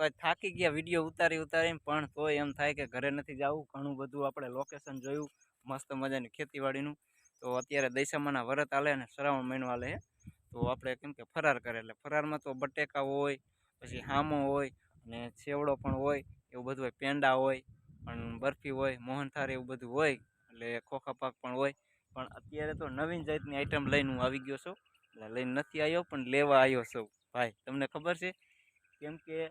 તો થાકી ગયા વીડિયો ઉતારી ઉતારીને, પણ તોય એમ થાય કે ઘરે નથી જવું. ઘણું બધું આપણે લોકેશન જોયું, મસ્ત મજાની ખેતીવાડીનું. તો અત્યારે દૈસામાના વરત હાલે અને શ્રાવણ મહિનો હાલે તો આપણે કેમ કે ફરાર કરે, એટલે ફરારમાં તો બટેકા હોય, પછી હામો હોય, અને છેવડો પણ હોય, એવું બધું હોય, પેંડા હોય, પણ બરફી હોય મોહનથાર એવું બધું હોય, એટલે ખોખા પાક પણ હોય. પણ અત્યારે તો નવીન જાતની આઈટમ લઈને હું આવી ગયો છું. એટલે લઈને નથી આવ્યો, પણ લેવા આવ્યો છું. ભાઈ, તમને ખબર છે? કેમ કે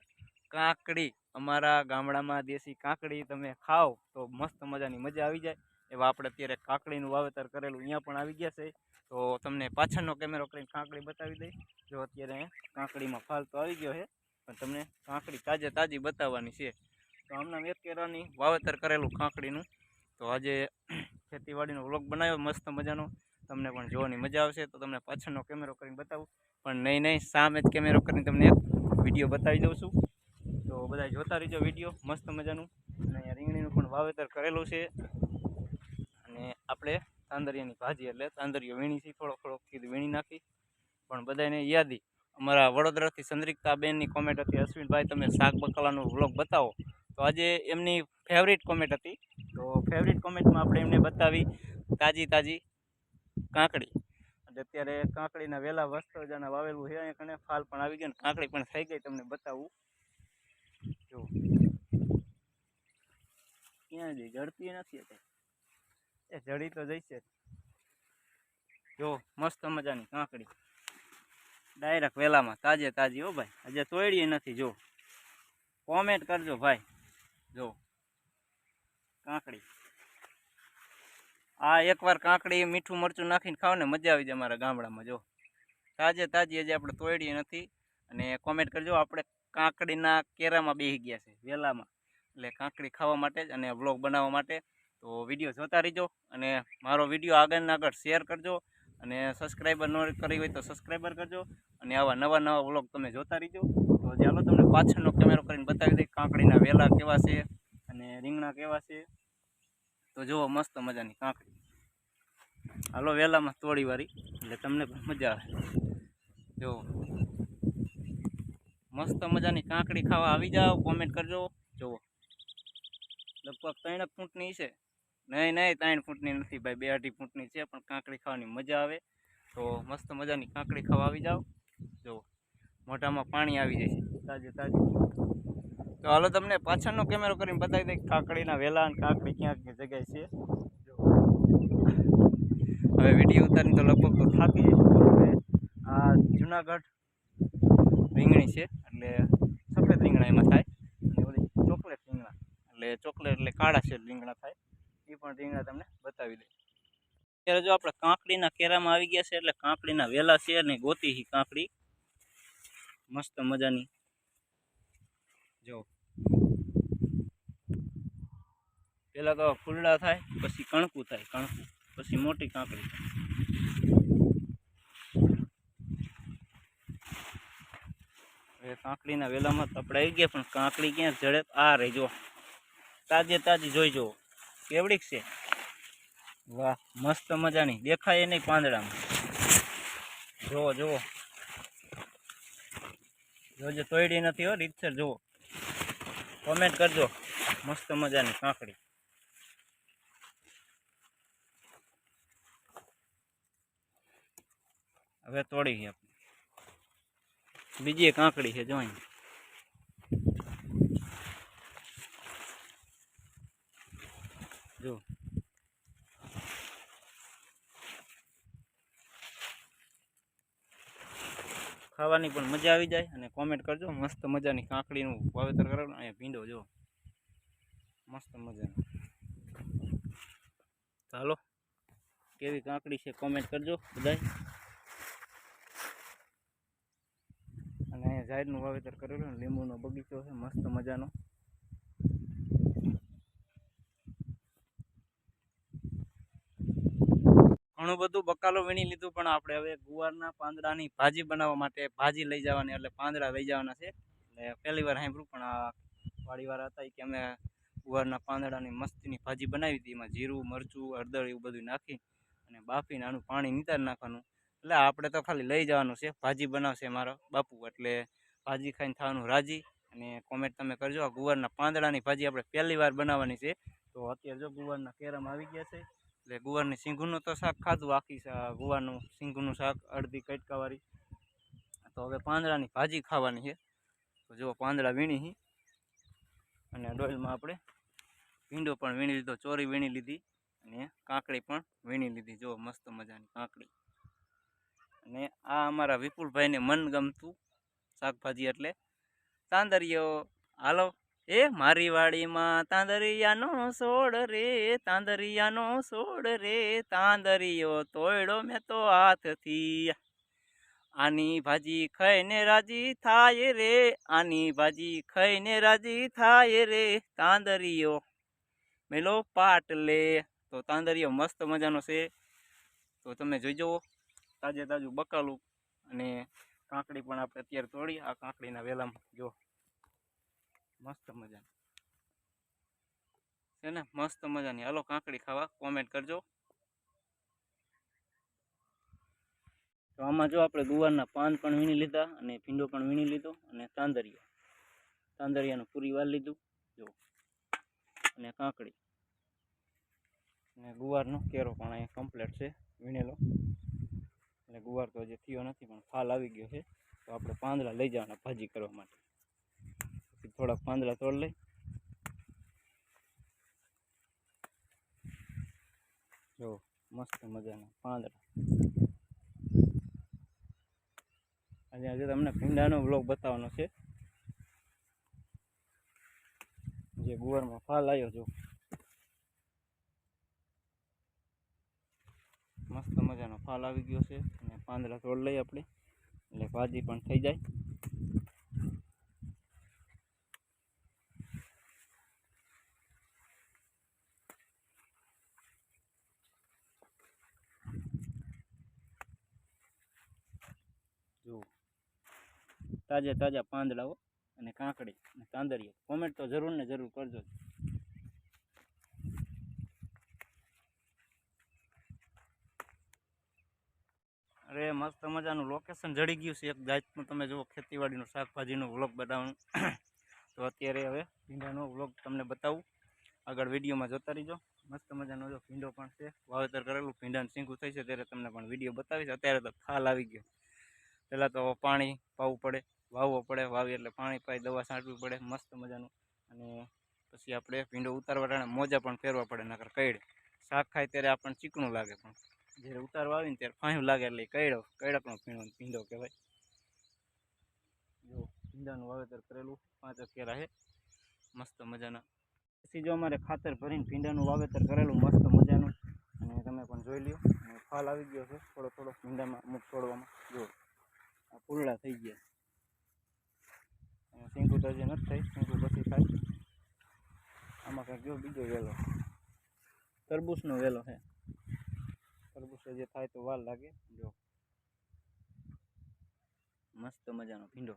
કાકડી, અમારા ગામડામાં દેશી કાંકડી તમે ખાઓ તો મસ્ત મજાની મજા આવી જાય. એવા આપણે અત્યારે કાંકડીનું વાવેતર કરેલું અહીંયા પણ આવી ગયા છે. તો તમને પાછળનો કેમેરો કરીને કાંકડી બતાવી દઈ જો અત્યારે કાંકડીમાં ફાલ તો આવી ગયો છે, પણ તમને કાંકડી તાજે તાજી બતાવવાની છે. તો હમણાં એક કેરાની વાવેતર કરેલું કાંકડીનું. તો આજે ખેતીવાડીનો વ્લોગ બનાવ્યો, મસ્ત મજાનો. તમને પણ જોવાની મજા આવશે. તો તમને પાછળનો કેમેરો કરીને બતાવું. પણ નહીં નહીં, સામે જ કેમેરો કરીને તમને વીડિયો બતાવી દઉં છું. તો બધા જોતા રહીજો વીડિયો, મસ્ત મજાનું. અને અહીંયા રીંગણીનું પણ વાવેતર કરેલું છે. અને આપણે તાંદરિયાની ભાજી એટલે તાંદરિયો વીણી છે થોડોક થોડોક કીધું વીણી નાખી. પણ બધાને યાદી. અમારા વડોદરાથી સંદ્રિકતા બેનની કોમેન્ટ હતી, અશ્વિનભાઈ, તમે શાક બકાલાનો વ્લોગ બતાવો. તો આજે એમની ફેવરિટ કોમેન્ટ હતી. તો ફેવરિટ કોમેન્ટમાં આપણે એમને બતાવી તાજી તાજી કાંકડી. અને અત્યારે કાંકડીના વહેલા વસ્ત્રજાના વાવેલું છે, અહીંયા કણે ફાલ પણ આવી ગયો ને, કાંકડી પણ થઈ ગઈ તમને બતાવું. જો. ક્યાં જઈ? જડતી નથી એ જડી તો જઈશે જ. મસ્ત મજાની કાંકડી. ડાયરેક્ટ વેલામાં, તાજે તાજી હો ભાઈ. હજે તોડી નથી, જો. કોમેન્ટ કરજો ભાઈ. જો. કાંકડી. આ એકવાર કાંકડી, મીઠું મરચું નાખીને ખાવ ને મજા આવી જાય અમારા ગામડામાં, જો. તાજે તાજી હજી આપણે તોડી નથી. અને કોમેન્ટ કરજો, આપણે કાંકડીના કેરામાં બેસી ગયા છે વેલામાં. એટલે કાંકડી ખાવા માટે જ અને વ્લોગ બનાવવા માટે. તો વીડિયો જોતા રહીજો અને મારો વીડિયો આગળને આગળ શેર કરજો અને સબસ્ક્રાઈબર ન કરી હોય તો સબસ્ક્રાઈબર કરજો અને આવા નવા નવા વ્લોગ તમે જોતા રહીજો. તો ચાલો તમને પાછળનો કેમેરો કરીને બતાવી દઈએ કાંકડીના વેલા કેવા છે અને રીંગણા કેવા છે. તો જુઓ મસ્ત મજાની કાંકડી. હાલો વેલામાં તોડી વાળી એટલે તમને પણ મજા આવે. જુઓ. મસ્ત મજાની કાંકડી ખાવા આવી જાઓ કોમેન્ટ કરજો. જુઓ. લગભગ ત્રણ ફૂટની છે. નહીં નહીં, ત્રણ ફૂટની નથી ભાઈ, બે અઢી ફૂટની છે, પણ કાંકડી ખાવાની મજા આવે. તો મસ્ત મજાની કાંકડી ખાવા આવી જાઓ. જુઓ. મોઢામાં પાણી આવી જાય તાજે તાજી. તો હાલો તમને પાછળનો કેમેરો કરીને બતાવી દઈ કાકડીના વેલા અને કાકડી ક્યાંક જગ્યાએ છે. હવે વીડિયો ઉતારીને તો લગભગ તો થાકી જઈશું આ જુનાગઢ રીંગણી છે. એટલે સફેદ રીંગણા એમાં થાય. અને ઓલી ચોકલેટ રીંગણા. એટલે ચોકલેટ એટલે કાળા શેડ રીંગણા થાય. એ પણ રીંગણા તમને બતાવી દે. અત્યારે જો આપણે કાંકડીના કેરામાં આવી ગયા છે, એટલે કાંકડીના વેલા છે અને ગોતી હી કાંકડી. મસ્ત મજાની. જો. પહેલાં તો ફૂલડા થાય, પછી કણકું થાય, કણકું, પછી મોટી કાંકડી હવે કાંકડીના વેલામાં આપણે આવી ગયા પણ કાંકડી ક્યાં જડે? આ રહી જો તાજે તાજી જોઈ જુઓ. કેવડીક છે? વાહ, મસ્ત મજાની. દેખાય નહીં પાંદડામાં. જુઓ જુઓ. જોજે તોયડી નથી હો, રીતસર જુઓ. કોમેન્ટ કરજો. મસ્ત મજાની કાંકડી. હવે તોડી ગયા. બીજી એક કાંકડી છે, જોઈ. જો. ખાવાની પણ મજા આવી જાય અને કોમેન્ટ કરજો. મસ્ત મજાની કાંકડીનું વાવેતર કરેલું અહીંયા ભીંડો, જો. મસ્ત મજાનો. ચાલો કેવી કાંકડી છે કોમેન્ટ કરજો બધાય. ઝાડનું વાવેતર કરેલું લીંબુનો બગીચો છે, મસ્ત મજાનો. ઘણું બધું બકાલો વીણી લીધું, પણ આપણે હવે ગુવારના પાંદડાની ભાજી બનાવવા માટે ભાજી લઈ જવાની, એટલે પાંદડા લઈ જવાના છે. એટલે પહેલી વાર સાંભળ્યું, પણ આ વાળીવાર હતા કે અમે ગુવારના પાંદડાની મસ્તીની ભાજી બનાવી હતી. એમાં જીરું, મરચું, હળદર એવું બધું નાખી અને બાફીને આનું પાણી નિતાર નાખવાનું. એટલે આપણે તો ખાલી લઈ જવાનું છે. ભાજી બનાવશે મારો બાપુ, એટલે ભાજી ખાઈને થવાનું રાજી. અને કોમેન્ટ તમે કરજો, આ ગુવારના પાંદડાની ભાજી આપણે પહેલી વાર બનાવવાની છે. તો અત્યારે જો ગુવારના કેરમ આવી ગયા છે. એટલે ગુવારની સિંગુનું તો શાક ખાધું, આખી ગુવારનું સિંગુનું શાક અડધી કટકાવાળી. તો હવે પાંદડાની ભાજી ખાવાની છે. તો જો પાંદડા વીણી અને ડોયલમાં આપણે ભીંડો પણ વીણી લીધો, ચોરી વીણી લીધી. અને કાંકડી પણ વીણી લીધી. જો મસ્ત મજાની કાંકડી. અને આ અમારા વિપુલભાઈને મનગમતું શાકભાજી એટલે તાંદરિયો હાલો, એ મારી વાડીમાં તાંદરિયાનો છોડ રે, તાંદરિયાનો સોડ રે તાંદરિયો તોડ્યો મેં તો હાથથી. આની ભાજી ખાઈને રાજી થાય રે, આની ભાજી ખાઈને રાજી થાય રે તાંદરિયો મેલો પાટ લે તો તાંદરિયો મસ્ત મજાનો છે. તો તમે જોઈ જુઓ. તાજે તાજું બકાલું અને કાંકડી પણ આપણે અત્યારે તોડી, આ કાંકડીના વેલામાં. જો, મસ્ત મજાની. છે ને, મસ્ત મજાની. હાલો, કાંકડી ખાવા કોમેન્ટ કરજો. તો આમાં જો આપણે ગુવારના પાન પણ વીણી લીધા અને ભીંડો પણ વીણી લીધો અને તાંદરિયો. તાંદરિયાનું પૂરી વાર લીધું. જો, અને કાંકડી. અને ગુવારનો કેરો પણ અહીંયા કમ્પ્લીટ છે, વીણેલો. એટલે ગુવાર તો હજી થયો નથી, પણ ફાલ આવી ગયો છે. તો આપણે પાંદડા લઈ જવાના ભાજી કરવા માટે. થોડાક પાંદડા તોડ લઈ. જો, મસ્ત મજાના પાંદડા. આજે આજે તમને ભીંડાનો બ્લોગ બતાવવાનો છે. જે ગુવારમાં ફાલ આવ્યો, જો મસ્ત મજાનો ફાલ આવી ગયો છે અને પાંદડા તોડ લઈએ આપણે. એટલે ભાજી પણ થઈ જાય. જો તાજા તાજા પાંદડાઓ અને કાંકડી અને તાંદરીઓ કોમેન્ટ તો જરૂર ને જરૂર કરજો. અરે મસ્ત મજાનું લોકેશન જડી ગયું છે. એક જાતનું તમે જુઓ, ખેતીવાડીનું શાકભાજીનું વ્લોગ બતાવવાનું તો અત્યારે હવે ભીંડાનો વ્લોગ તમને બતાવું. આગળ વિડીયોમાં જોતા રહીજો. મસ્ત મજાનો જો ભીંડો પણ છે. વાવેતર કરેલું. ભીંડાનું સિંગું થઈ છે ત્યારે તમને પણ વીડિયો બતાવીશ. અત્યારે તો ખાલ આવી ગયો. પહેલાં તો પાણી પાવું પડે. વાવવો પડે. વાવી એટલે પાણી પાઈ દવા છાંટવી પડે. મસ્ત મજાનું. અને પછી આપણે ભીંડો ઉતારવા ટાણે મોજા પણ ફેરવા પડે, નકર કઈડે. શાક ખાય ત્યારે આપણને ચીકણું લાગે પણ. જ્યારે ઉતારવા આવીને ત્યારે ફાયું લાગે એટલે કૈડો કૈડકનો પીણો ભીંડો કહેવાય. જો ભીંડાનું વાવેતર કરેલું, પાંચ કેરા છે મસ્ત મજાના. પછી જો અમારે ખાતર ભરીને ભીંડાનું વાવેતર કરેલું, મસ્ત મજાનું. અને તમે પણ જોઈ લ્યો, અને ફાલ આવી ગયો છે થોડો થોડો ભીંડામાં અમુક છોડવામાં. જો, આ ફૂલડા થઈ ગયા. શીંગું તો હજી નથી થઈ શીંગું પછી થાય. આમાં કંઈક જો બીજો વેલો. તરબૂચનો વેલો છે તરબૂચ જે થાય તો વાર લાગે. જો. મસ્ત મજાનો ભીંડો.